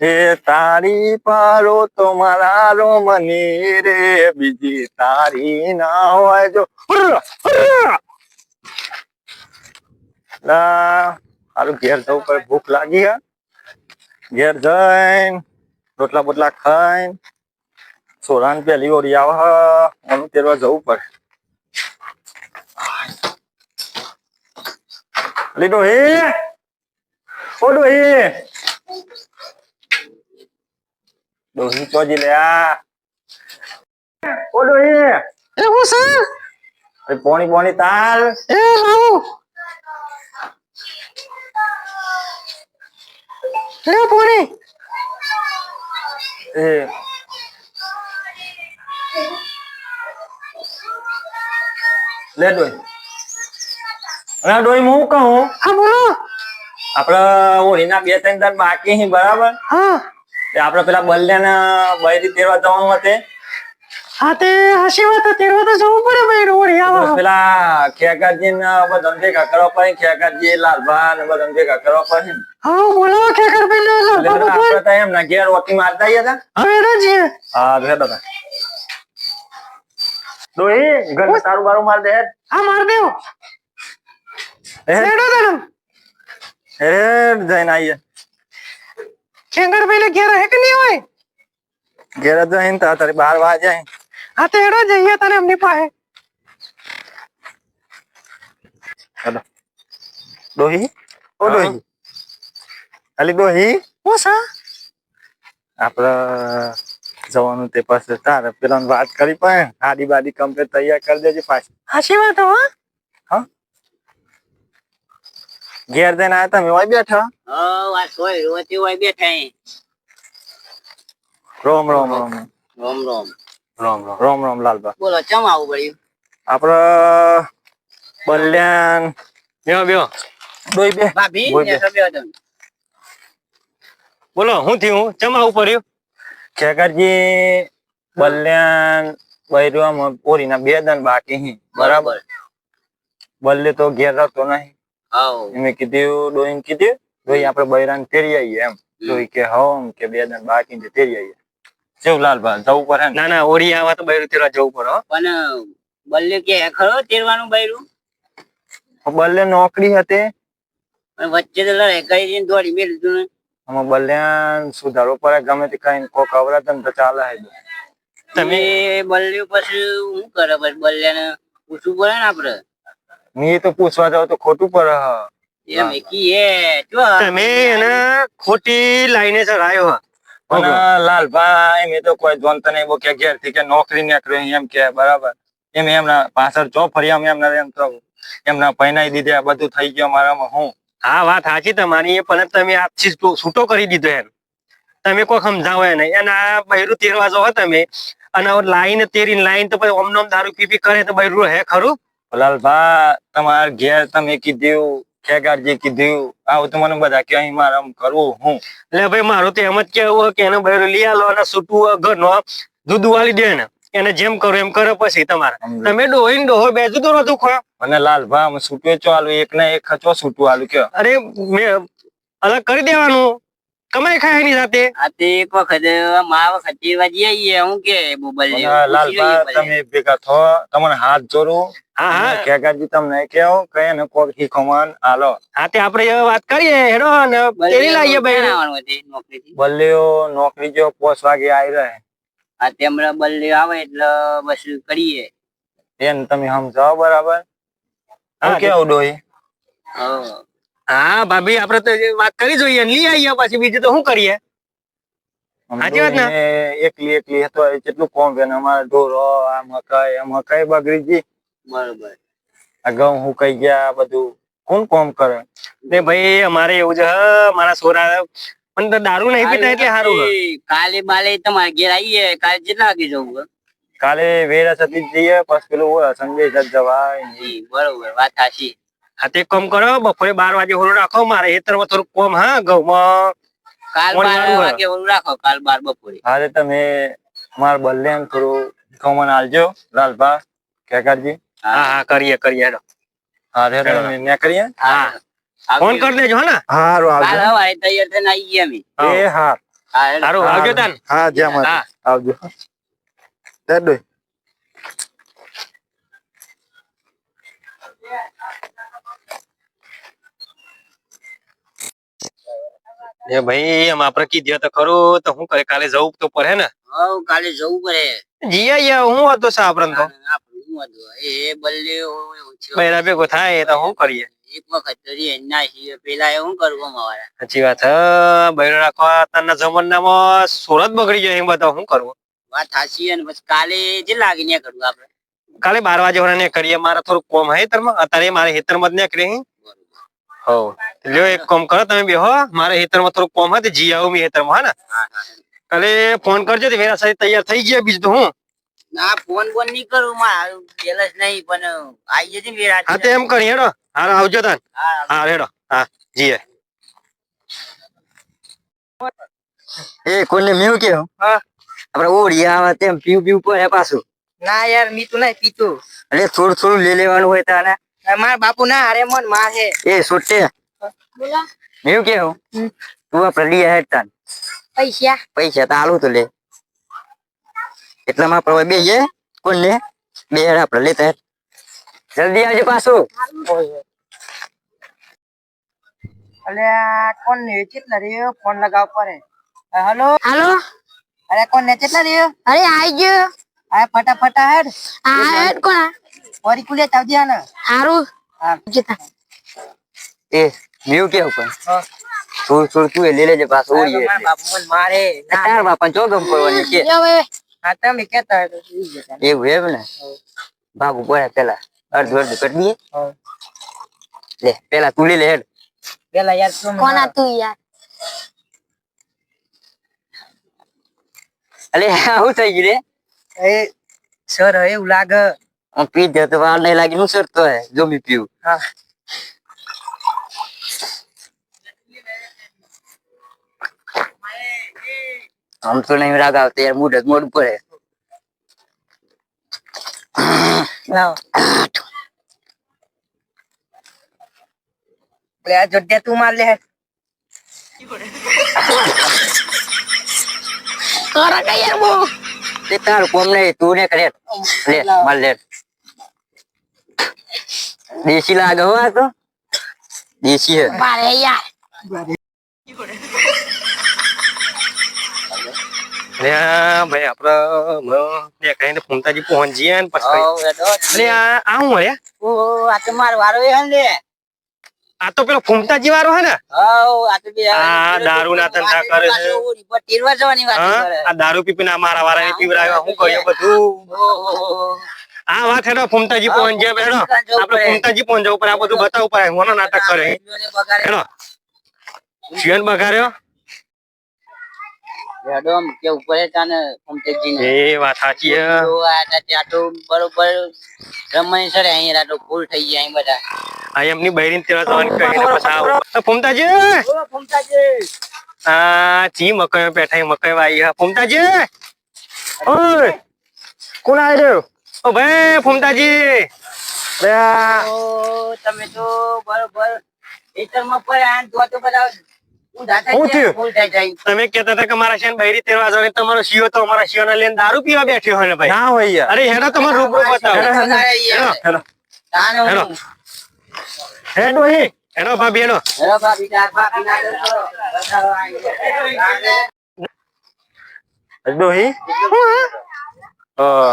એ તારી પારો તો મારા રોમની રે, બીજી તારી ના હોય જો. ઘેર જવું પડે, ભૂખ લાગી ઘેર જઈને, રોટલા બોટલા ખાઈને, સોરાન પેલી ઓરી આવે એનું તેરવા જવું પડે. લીધો હે. ઓ ડોહી ડોહી તો જી લ્યા ઓ ડોહી એ હું છે? અરે પોણી પોણી તાલ એ હાઉ. લે પોણી. એ. લે ડોહી. અરે ડોહી હું કહું? હા બોલો. આપડે હોળીના બે ત્રણ દાન બાકી છે બરાબર? હા. આપડે પેલા બલ્યાના બૈરી તેરવા જવાનું હતે હા તે હાસી વાત તેરવા તો જવું પડે ભાઈ હોળી આવા. પેલા ખેકાજી ને બધા ભેગા કરવા પડે ખેગાજી લાલભા ને બધા ભેગા કરવા પડે હા બોલો ખેકર કર ભાઈ ને એટલે લાભા આપડે તો એમ ના ઘેર ઓટી મારતા આયા હતા હવે એનો જ. હા તો દાદા. ડોહી ઘર તારું બારું માર દે હા માર દેવો. લેડો દેડો હેડ જઈને આવીએ ખેંગર ભાઈ ને ઘેર હે કે નહીં હોય ઘેર જ જઈને તા તારી બાર વાગે હા તે એડો જઈએ તને એમની પાસે હેડો ડોહી ઓ ડોહી અલી ડોહી હું સા આપડે જવાનું તે પાસે તારે પેલા વાત કરી પણ આડી બાડી કમ્પ્લીટ તૈયાર કરી દેજે પાછી હાસી વાત હો હા ઘેર જઈને આવ્યા તમે ઓય બેઠા? હો આ સોય રોતી હોય બેઠા. રોમ રોમ રોમ. રોમ રોમ. રોમ રોમ. રોમ રોમ લાલબા. બોલો ચમ આવું પડ્યું? આપડે બલ્યાન બેહો બેહો. દોઈ બે. ભાભી ને બે. તમે. બોલો હું થયું? ચમ આવું પડ્યું? ખેકરજી બલ્યાન બૈરવા ઓરીના બે દન બાકી હી. બરાબર? બલ્લે તો ઘેર રહેતો નહીં. એમે કીધું ડોઈન કીધું ડોઈ આપણે બૈરાન તેરી આવીએ એમ. ડોઈ કે હમ કે બે દન બાકી છે તેરી આવીએ. જેવું લાલભા જવું પડે ના ના ઓળી આવા તો બૈરું તેરવા જવું પડે પણ બલ્લે કે ખરો તેરવાનું બૈરું? બલ્લે નોકરી હતી. વચ્ચે તો કરી દઈને દોડી મેં લીધું ને. આમાં બલ્યાન સુધારો પડે ગમે તે કઈ કોક અવરાતન તો ચાલે હે. તમે બલ્લે પછી શું કરે? પછી બલ્યાને પૂછવું પડે ને આપડે. મી તો પૂછવા જાવ તો ખોટું પડે જો તમે એને ખોટી લાઈને ચડાયો લાલભાઈ મેં તો કોઈ જોનતા નહીં બો કે ઘેરથી કે નોકરી નીકળ્યો એમ કે બરાબર. એમ એમના પાછળ ફર્યા એમના એમ તો એમના પૈનાઈ દીધે બધું થઈ ગયું મારામાં હું? હા વાત સાચી તમારી એ પણ તમે આ છૂટો- છૂટો કરી દીધો એમ. તમે કોઈ સમજાવો એને. એના બૈરું તેરવા જો તમે. અને લાઈન તેરીને લાઈન તો પછી ઓમ નોમ દારૂ પી પી કરે તો બૈરું હે ખરું? લાલભા તમારા ઘેર તમે કીધું ખેગારજી કીધું આવું તો મને બધા કે અહીં મારે આમ કરવું હું. એટલે ભાઈ મારું તો એમ જ કેવું કે એને બૈરું લઈ આલો અને છૂટું ઘરનો દૂધ વાળી દે ને એને જેમ કરો એમ કરો પછી તમારે. તમે ડોહી ને ડોહો બે જુદો નતું ખો અને લાલભા અમે છૂટું ચો આલું એક ને એક ખચો છૂટું આલું કયો. અરે મેં અલગ કરી દેવાનું. કમાઈ ખાય એની સાથે? આ તે એક વખત મા વખત તેરવા જઈ આવીએ હું કે બોબલ અને તમે ભેગા થો તમને હાથ જોડું. હા હા. ખેગારજી તમને કેવો કઈ ને કોક શીખવાન આલો હા તે આપણે એ વાત કરીએ હેડો ને તેરી લાવીએ ભાઈ. નોકરીથી? બલ્લીઓ નોકરી જો પોસ વાગે આવી રહે. આ તેમણે બલ્લે આવે એટલે બસ કરીએ. એને તમે સમજાવો બરાબર. કેવું ડોય હા. હા ભાભી આપણે તો વાત કરી જોઈએ લઈ આવીએ પછી બીજું તો શું કરીએ? સાચી વાત ને? એકલી એકલી હતો કેટલું કોમ કે અમારા ઢોરો આ મકાઈ આ મકાઈ બગડી ગઈ બરાબર. આ ઘઉં હુકાઈ ગયા બધું કોણ કોમ કરે? ને ભાઈ અમારે એવું છે હા, મારા સોરા પણ તો દારૂ નહીં પીતા એટલે સારું કાલે બાલે તમારે ઘેર આવીએ કાલે કેટલા વાગે જવું? કાલે વેરા સતી જઈએ પછી પેલું હોય, સંજય સર જવાય બરોબર વાત સાચી. હા તે કામ કરો બપોરે બાર વાગે હોરો રાખો મારે હેતરમાં થોડુંક કોમ હા ઘઉંમાં કાલ બાર. વાગે ઓલું રાખો કાલ બાર બપોરે. હારે તમે માર બલ્યાન થોડું ખમણ આલજો લાલભા કેકારજી હા. હા કરીએ કરીએ હેડો. હા રે તમે ને કરીએ? હા. ફોન કરી દેજો હા ને. હારું કાલ આવજો સવારે તૈયાર થઈને આવી ગયા અમે. એ હા હા, હેડો. આવજો તાન. હા. હા. આવજો. ડોય એ ભાઈ એમ આપડે કીધું તો ખરું તો હું કરે? કાલે જવું તો પડે ને? હા કાલે જવું પડે. જી આઈએ હું હતો સા આપણને તો? આપણું? એ બલ્લે. બૈરા ભેગો થાય તો હું કરીએ. એક વખત રે ના છીએ પેલા એ હું કરવો મારા સાચી વાત હ બૈરો રાખવા અત્યારના જમાનામાં સુરત બગડી જાય એમ બતાવ હું કરવું વાત સાચી અને પછી કાલે જે લાગી ને કરવું આપડે કાલે બાર વાગે હોરા ને કરીએ મારે થોડું કોમ હે હેતરમાં અત્યારે મારે હેતર મત જ નીકળી હો લ્યો એક કામ કરો તમે બે હો મારે હેતરમાં થોડું કોમ હે તો જી આવું મેં હેતરમાં હા ને. કાલે ફોન કરજો તો વેરા સાહેબ તૈયાર થઈ ગયા બીજું તો હું. ના ફોન બોન નહીં કરું મારું બેલેન્સ નહીં પણ આવી જજે ને વેરા હા તો એમ કરી હેડો. હા આવજો તાન. હા હા હેડો. હા જીએ. એ કોને મેં કે? હા. આપડે ઓળી આવે તેમ પીવું પીવું પડે પાછું ના યાર મીતું નહીં પીતું. એટલે થોડું થોડું લઈ લેવાનું હોય તાને મારા બાપુ ના હારે મન માર હે એ સોટે મેં કેવું હમ. તું આ લઈ હે તાન. પૈસા. પૈસા તો આલું તો લે. એટલામાં આપડે બે છે. કોણ લે? બે હેડ આપડે લેતા જલ્દી આવજો પાછું. અલે કોણ ને કેટલા રહ્યો ફોન લગાવ પડે હેલો? હાલો? અરે કોણ ને કેટલા રહ્યો અરે આઈ ગયો. આ ફટાફટા હેડ. આ હેડ કોણ વરી કુલે ચાવજે ને હારું. હા. જતા એ કેવું પણ? સુર થોડું થોડું તું એ લઈ લેજે પાછું ઓરી મારા બાપુ મને મારે તાર બાપા ચો ગમ કરવાની કે? હા તમે કેતા એવું એમ ને? ભાગ ઉપર પેલા. અડધું અડધું કરી દઈએ. લે પેલા તું લઈ લે હેડ. પેલા યાર તું કોના તું યાર? અલે આવું થઈ ગયું રે. એ સર એવું લાગે. પી જ તો વાર નહીં લાગી હું સરતો હે જો મી પીવું હા આમ તો નહીં રાગ આવતો યાર મૂડ જ મોડું પડે લાવ લે આ જોડે તું માર લે હેડ કરા કે યાર બો તે તારું કોમ નહીં તું ને કરે લે માર લે દેશી લાગે હો આ તો. દેશી હે. મારે યાર. ભાઈ આપડે ને ફૂમતાજી પહોંચીએ ને પછી આ આ હું હે? આ તો મારો વારો હે ને આ તો પેલો ફૂમતાજી વાળો હે ને? આ દારૂ ના ધંધા કરે છે. આ દારૂ પીપીને આ મારા વાળાને પીવડાવ્યા હું કર્યું બધું. આ વાત હેડો ફૂમતાજી પહોંચ્યા હેડો. આપડે ફૂમતાજી પહોંચવું પડે આ બધું બતાવવું પડે મોનો નાટક કરે. હેડો. જીવન બગાડ્યો? હેડો, કે ઉપર હે તાને ફમતેકજીને. એ વાત સાચી હે જો આ તા ત્યાં તો બરોબર રમણી સરે અહીં રાતો ફૂલ થઈ ગયા અહીં બધા. આ એમની બૈરીને તેરા જવાની કહીને પછી ફૂમતાજી! ઓ ફમતાજી. આ ચી મકઈ બેઠા મકઈ વાઈ હે ફૂમતાજી! ઓય! કોણ આવી રહ્યો ઓ ભાઈ ફૂમતાજી. અરે ઓ તમે તો બરોબર ખેતરમાં પડ્યા તો બધા તમે કેતા હતા કે મારા શેન બૈરી તેરવા જવાની તમારો શિયો તો અમારા શિયોને લઈને દારૂ પીવા બેઠ્યો હોય ને ભાઈ? ના હોય અરે હેડો તમારો રૂબરૂ બતાવો. હેડો હેડો. હે હેડો. ભાભી હેડો. હેડો ભાભી,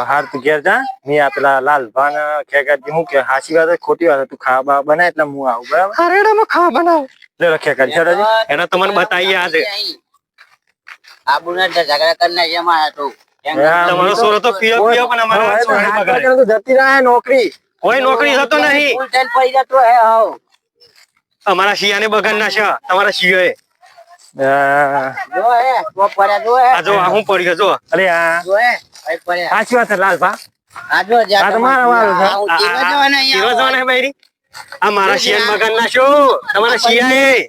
હાર તું ઘેર જા. મેં આ પેલા લાલભાન ખેગાજી હું કે હાસી વાત ખોટી વાત. તું ખાવા બાવા બનાય એટલે હું આવું બરાબર? હરેડામાં ખાવા બનાવ. લે ખેગાજી છોડાજી હેડો તમને બતાવીએ આજે. આબુના ઝઘડા કરના છે અમારા તો તમારો સોરો તો પીઓ પીયો પણ અમારો સોરાને બગાડે. તો જતી રહે નોકરી. કોઈ નોકરી થતો નહીં. ફૂલ થઈને પડી જતો હે હવ. અમારા શિયાને બગાડ છે તમારા શિયોએ. વાત છે તમારે મારા વાળું છે. આ હું આ- તીરવા આ- આ અહીંયા શિરો જવાના હે બૈરી આ મારા શિયાને બગાડ નાખ્યો તમારા શિયાએ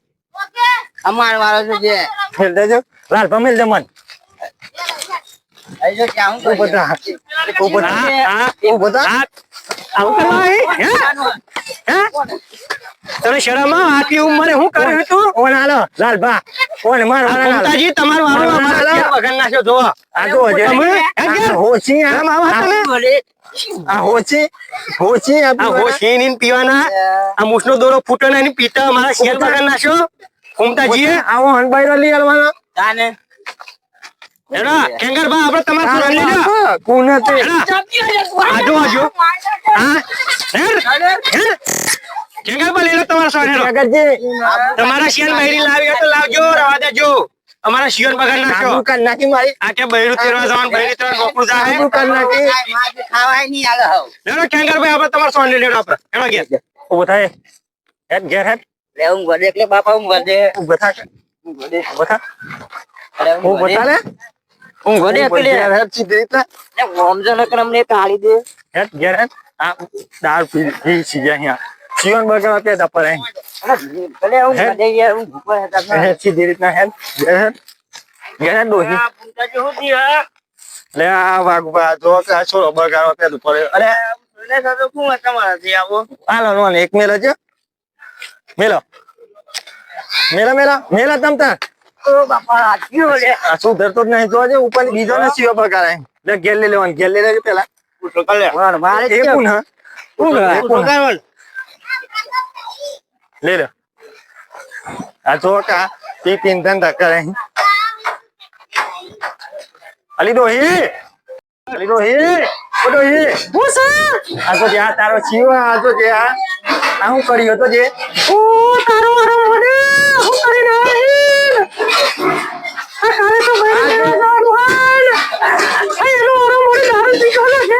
અમાર વાળો છે જે મેલ દેજો લાલભા મેલ દે મન અહીં જો હું. આ આ ઊભો થા. આ આવું કરવા હે? હે? હે? તને શરમ? આટલી ઉંમરે શું કર્યું હતું? ઓન આલો લાલ બા. ઓન માર મમતાજી તમારું ઘેર વગર નાખ્યો? જોવો આ તો તમે? હે? હોચી શરમ આવે આ હોચી હોચી આ હોશીન ઈન પીવાના? આ મુસનો દોરો ફૂટે ને પીતા અમારા શેર વગર નાખ્યો? મમતાજી આવો હનબાઈરો લઈ આવવાનો. તાને. એડા કેંગરભા આપણે તમારા સુરત લઈ જા કોને તે આજો આજો હા હેર હેર કેંગરભા લેલો તમારા સોન તમારા શિયાન બહેરી લાવી તો લાવજો રવા દેજો. અમારા શિયાન બગાડ નાખ્યો કર નાખી મારી. આ કે બહેરું તેરવા જવાનું બહેરી તેરવા નોકરું જાહે. કર નાખી. ખાવાય નહીં આલો હવ. લેડો કેંગરભાઈ આપણે તમારા સોન લેડો આપણે. એનો કે ઊભો થાય. હેડ ઘેર હેડ. લે હું વધે એટલે બાપા હું વધે ઊભો થા. ઊભો થા. અરે હું વધે લે. હું વડે એટલે. હેડ સીધી રીતના ને ઓમજો નકર અમને કાઢી દે. હેડ ઘેર હેડ. આ દાળ પી પી સી ગયા અહીંયા. જીવન બગાડવા કે દપર હે ભલે હું હે? વધે યાર હું ભૂખો હતા હેડ સીધી રીતના હેડ ઘેર હેડ ઘેર હેડ ડોહી આ પૂંતાજી હું દી હા લે આ વાઘબા જો કે આ છોરો બગાડવા કે દપર અરે સુને સાતો કોણ તમારાથી આવો હાલો નો એક મેલો છે મેલો મેલા મેલા મેલા તમ તાર ઓ બાપા આટ્યો લે આ શું ધરતો જ નહીં જોજે ઉપર બીજો ને સીઓ પગાડે લે ઘેર લઈ લેવાનું ઘેર લઈ લેજે પેલા પૂછો કર લે મારે એ કોણ હા કોણ હા? એ કોણ હા? લે લે આ જો કા તી તીન ધંધા કરે અલી ડોહી અલી ડોહી ઓ ડોહી હું સર આ તો જે આ તારો જીવ આ તો જે આ આ હું કર્યો તો જે ઓ તારો વારો મને હું કરી રહ્યો આ કાલે તો મેરે નાનું હાલ આ એનો વારો મને દારૂ પીવાનો છે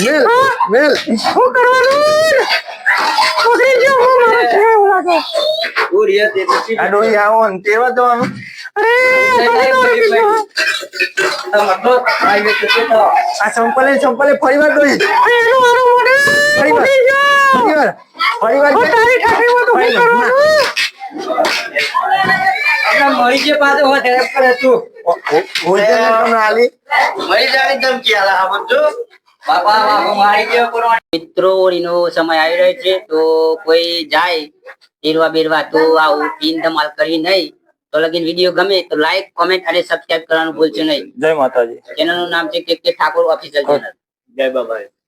મેલ મેલ શું કરવાનું પકડી ગયો હું મારો છે? આ ડોહી આવો ને તેવા તો આ સંપલે સંપલે ડોહી વારો મળી જે પાછો હોય ત્યારે કરે તું મળી જાણી ધમકી આલા આ બધું બાપા બાપા મારી ગયો કરો મિત્રો નો સમય આવી રહ્યો છે તો કોઈ જાય બેરવા બેરવા તો આવું પીન ધમાલ કરી નહીં. તો લગીન વીડિયો ગમે તો લાઈક કોમેન્ટ અને સબસ્ક્રાઇબ કરવાનું ભૂલશો નહીં. જય માતાજી. ચેનલનું નામ છે કે કે ઠાકોર ઓફિસિયલ ચેનલ જય બાબા